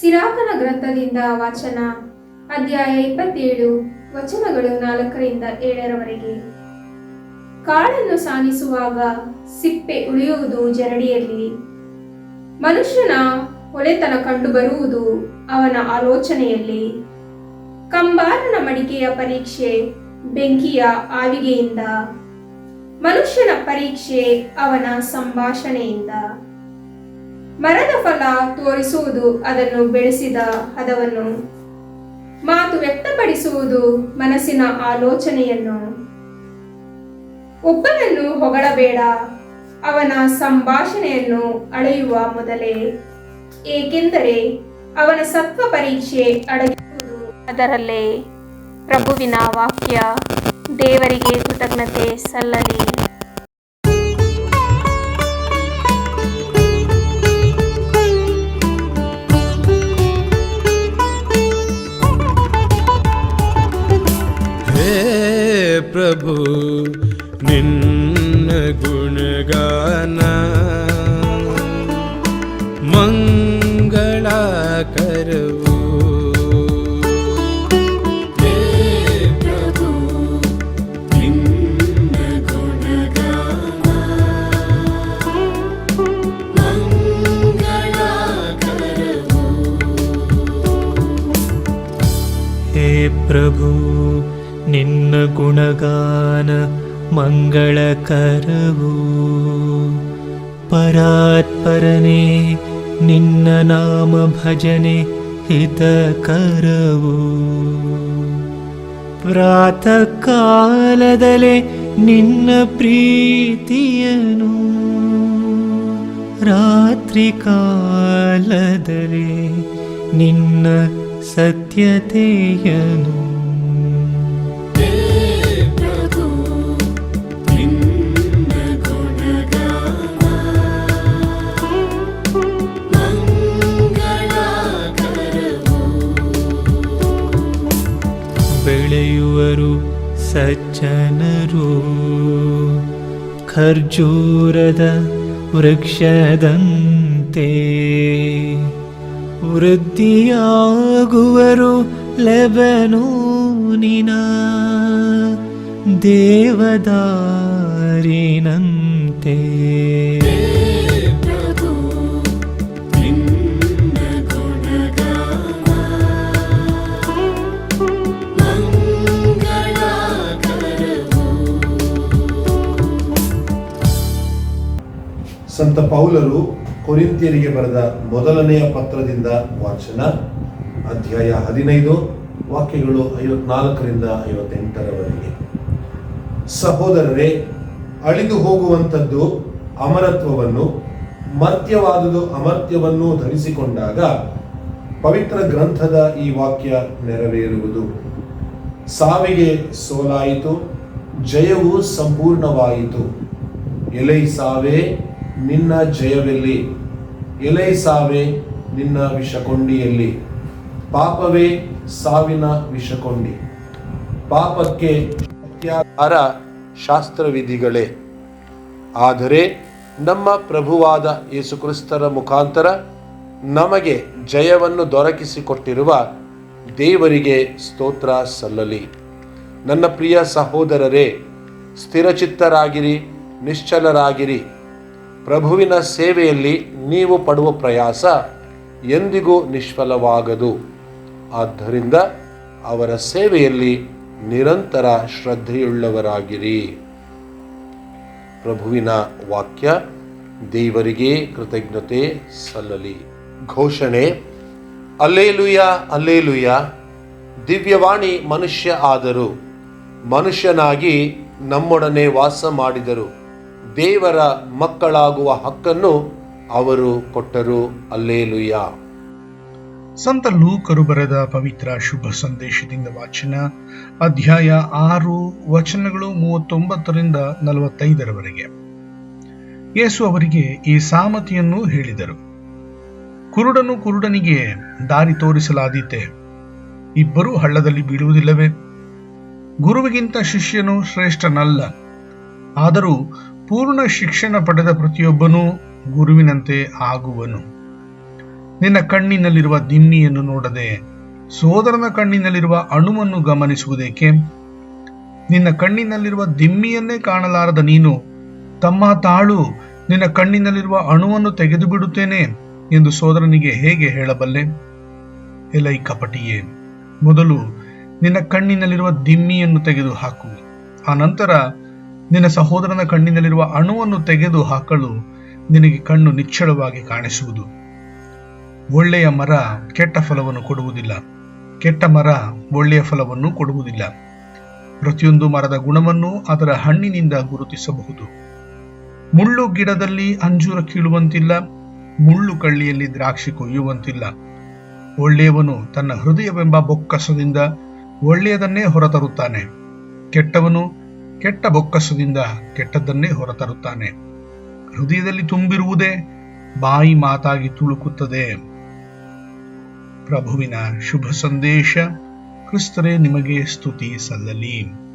ಸಿರಾಕನ ಗ್ರಂಥದಿಂದ ವಾಚನ, ಅಧ್ಯಾಯ ಇಪ್ಪತ್ತೇಳು, ವಚನಗಳು ನಾಲ್ಕರಿಂದ ಏಳರವರೆಗೆ. ಕಾಳನ್ನು ಸಾನಿಸುವಾಗ ಸಿಪ್ಪೆ ಉಳಿಯುವುದು ಜರಡಿಯಲ್ಲಿ. ಮನುಷ್ಯನ ಹೊಳೆತನ ಕಂಡುಬರುವುದು ಅವನ ಆಲೋಚನೆಯಲ್ಲಿ. ಕಂಬಾರನ ಮಡಿಕೆಯ ಪರೀಕ್ಷೆ ಬೆಂಕಿಯ ಆವಿಗೆಯಿಂದ. ಮನುಷ್ಯನ ಪರೀಕ್ಷೆ ಅವನ ಸಂಭಾಷಣೆಯಿಂದ. ಮರದ ಫಲ ತೋರಿಸುವುದು ಅದನ್ನು ಬೆಳೆಸಿದ ಹದವನ್ನು. ಮಾತು ವ್ಯಕ್ತಪಡಿಸುವುದು ಮನಸ್ಸಿನ ಆಲೋಚನೆಯನ್ನು. ಒಬ್ಬನನ್ನು ಹೊಗಳಬೇಡ, ಅವನ ಸಂಭಾಷಣೆಯನ್ನು ಅಳೆಯುವ ಮೊದಲೇ. ಏಕೆಂದರೆ ಅವನ ಸತ್ವ ಪರೀಕ್ಷೆ ಅಡಗಿರುವುದು ಅದರಲ್ಲೇ. ಪ್ರಭುವಿನ ವಾಕ್ಯ ದೇವರಿಗೆ ಕೃತಜ್ಞತೆ ಸಲ್ಲಲಿ. ಪ್ರಭು ನಿನ್ನ ಗುಣಗಾನ ಮಂಗಳಕರವು ಹೇ ಪ್ರಭು ನಿನ್ನ ಗುಣಗಾನ ಮಂಗಳಕರವು. ಪರಾತ್ಪರನೆ, ನಿನ್ನ ನಾಮ ಭಜನೆ ಹಿತಕರವು. ಪ್ರಾತಃ ಕಾಲದಲೆ ನಿನ್ನ ಪ್ರೀತಿಯನು. ರಾತ್ರಿ ಕಾಲದಲ್ಲಿ ನಿನ್ನ ಸತ್ಯತೆಯನು. ಬೆಳೆಯುವರು ಸಜ್ಜನರು ಖರ್ಜೂರದ ವೃಕ್ಷದಂತೆ ವೃದ್ಧಿಯಾಗುವರು ಲೆಬನೂನಿನ ದೇವದಾರಿನಂತೆ ಸಂತ ಪೌಲರು ಕೊರಿಂತಿಯರಿಗೆ ಬರೆದ ಮೊದಲನೆಯ ಪತ್ರದಿಂದ ವಾಚನ, ಅಧ್ಯಾಯ ಹದಿನೈದು, ವಾಕ್ಯಗಳು ಐವತ್ನಾಲ್ಕರಿಂದ ಐವತ್ತೆಂಟರವರೆಗೆ. ಸಹೋದರರೇ, ಅಳಿದು ಹೋಗುವಂಥದ್ದು ಅಮರತ್ವವನ್ನು, ಮರ್ತ್ಯವಾದುದು ಅಮರ್ತ್ಯವನ್ನು ಧರಿಸಿಕೊಂಡಾಗ ಪವಿತ್ರ ಗ್ರಂಥದ ಈ ವಾಕ್ಯ ನೆರವೇರುವುದು. ಸಾವಿಗೆ ಸೋಲಾಯಿತು, ಜಯವು ಸಂಪೂರ್ಣವಾಯಿತು. ಎಲೈ ಸಾವೇ ನಿನ್ನ ಜಯವೆಲ್ಲಿ. ಎಲೈ ಸಾವೇ ನಿನ್ನ ವಿಷಕೊಂಡಿಯಲ್ಲಿ. ಪಾಪವೇ ಸಾವಿನ ವಿಷಕೊಂಡಿ. ಪಾಪಕ್ಕೆ ಅತ್ಯಾಚಾರ ಶಾಸ್ತ್ರವಿಧಿಗಳೇ. ಆದರೆ ನಮ್ಮ ಪ್ರಭುವಾದ ಯೇಸುಕ್ರಿಸ್ತರ ಮುಖಾಂತರ ನಮಗೆ ಜಯವನ್ನು ದೊರಕಿಸಿಕೊಟ್ಟಿರುವ ದೇವರಿಗೆ ಸ್ತೋತ್ರ ಸಲ್ಲಲಿ. ನನ್ನ ಪ್ರಿಯ ಸಹೋದರರೇ, ಸ್ಥಿರಚಿತ್ತರಾಗಿರಿ, ನಿಶ್ಚಲರಾಗಿರಿ. ಪ್ರಭುವಿನ ಸೇವೆಯಲ್ಲಿ ನೀವು ಪಡುವ ಪ್ರಯಾಸ ಎಂದಿಗೂ ನಿಷ್ಫಲವಾಗದು. ಆದ್ದರಿಂದ ಅವರ ಸೇವೆಯಲ್ಲಿ ನಿರಂತರ ಶ್ರದ್ಧೆಯುಳ್ಳವರಾಗಿರಿ. ಪ್ರಭುವಿನ ವಾಕ್ಯ, ದೇವರಿಗೆ ಕೃತಜ್ಞತೆ ಸಲ್ಲಲಿ. ಘೋಷಣೆ, ಅಲ್ಲೇಲುಯ ಅಲ್ಲೇಲುಯ, ದಿವ್ಯವಾಣಿ ಮನುಷ್ಯ ಆದರು. ಮನುಷ್ಯನಾಗಿ ನಮ್ಮೊಡನೆ ವಾಸ ಮಾಡಿದರು. ದೇವರ ಮಕ್ಕಳಾಗುವ ಹಕ್ಕನ್ನು ಅವರು ಕೊಟ್ಟರು. ಅಲ್ಲೇಲುಯ ಸಂತ ಲೂಕರು ಬರೆದ ಪವಿತ್ರ ಶುಭ ಸಂದೇಶದಿಂದ ವಾಚನ ಅಧ್ಯಾಯ ಆರು, ವಚನಗಳು ಮೂವತ್ತೊಂಬತ್ತರಿಂದ ನಲವತ್ತೈದರವರೆಗೆ. ಯೇಸು ಅವರಿಗೆ ಈ ಸಾಮತಿಯನ್ನು ಹೇಳಿದರು. ಕುರುಡನು ಕುರುಡನಿಗೆ, ದಾರಿ ತೋರಿಸಲಾದೀತೆ, ಇಬ್ಬರೂ ಹಳ್ಳದಲ್ಲಿ ಬೀಳುವುದಿಲ್ಲವೇ? ಗುರುವಿಗಿಂತ ಶಿಷ್ಯನು ಶ್ರೇಷ್ಠನಲ್ಲ. ಆದರೂ ಪೂರ್ಣ ಶಿಕ್ಷಣ ಪಡೆದ ಪ್ರತಿಯೊಬ್ಬನೂ ಗುರುವಿನಂತೆ ಆಗುವನು. ನಿನ್ನ ಕಣ್ಣಿನಲ್ಲಿರುವ ದಿಮ್ಮಿಯನ್ನು ನೋಡದೆ ಸೋದರನ ಕಣ್ಣಿನಲ್ಲಿರುವ ಅಣುವನ್ನು ಗಮನಿಸುವುದೇಕೆ? ನಿನ್ನ ಕಣ್ಣಿನಲ್ಲಿರುವ ದಿಮ್ಮಿಯನ್ನೇ ಕಾಣಲಾರದ ನೀನು ತಮ್ಮ ತಾಳು ನಿನ್ನ ಕಣ್ಣಿನಲ್ಲಿರುವ ಅಣುವನ್ನು ತೆಗೆದು ಬಿಡುತ್ತೇನೆ ಎಂದು ಸೋದರನಿಗೆ ಹೇಗೆ ಹೇಳಬಲ್ಲೆ? ಎಲೈ ಕಪಟಿಯೇ, ಮೊದಲು ನಿನ್ನ ಕಣ್ಣಿನಲ್ಲಿರುವ ದಿಮ್ಮಿಯನ್ನು ತೆಗೆದು ಹಾಕು ಆನಂತರ ನಿನ್ನ ಸಹೋದರನ ಕಣ್ಣಿನಲ್ಲಿರುವ ಅಣುವನ್ನು ತೆಗೆದು ಹಾಕಲು ನಿನಗೆ ಕಣ್ಣು ನಿಚ್ಚಳವಾಗಿ ಕಾಣಿಸುವುದು. ಒಳ್ಳೆಯ ಮರ ಕೆಟ್ಟ ಫಲವನ್ನು ಕೊಡುವುದಿಲ್ಲ. ಕೆಟ್ಟ ಮರ ಒಳ್ಳೆಯ ಫಲವನ್ನು ಕೊಡುವುದಿಲ್ಲ. ಪ್ರತಿಯೊಂದು ಮರದ ಗುಣವನ್ನು ಅದರ ಹಣ್ಣಿನಿಂದ ಗುರುತಿಸಬಹುದು. ಮುಳ್ಳು ಗಿಡದಲ್ಲಿ ಅಂಜೂರ ಕೀಳುವಂತಿಲ್ಲ, ಮುಳ್ಳು ಕಳ್ಳಿಯಲ್ಲಿ ದ್ರಾಕ್ಷಿ ಕೊಯ್ಯುವಂತಿಲ್ಲ. ಒಳ್ಳೆಯವನು ತನ್ನ ಹೃದಯವೆಂಬ ಬೊಕ್ಕಸದಿಂದ ಒಳ್ಳೆಯದನ್ನೇ ಹೊರತರುತ್ತಾನೆ. ಕೆಟ್ಟವನು ಕೆಟ್ಟ ಬೊಕ್ಕಸದಿಂದ ಕೆಟ್ಟದ್ದನ್ನೇ ಹೊರತರುತ್ತಾನೆ. ಹೃದಯದಲ್ಲಿ ತುಂಬಿರುವುದೇ ಬಾಯಿ ಮಾತಾಗಿ ತುಳುಕುತ್ತದೆ. ಪ್ರಭುವಿನ ಶುಭ ಸಂದೇಶ ಕ್ರಿಸ್ತರೇ ನಿಮಗೆ ಸ್ತುತಿ ಸಲ್ಲಲಿ.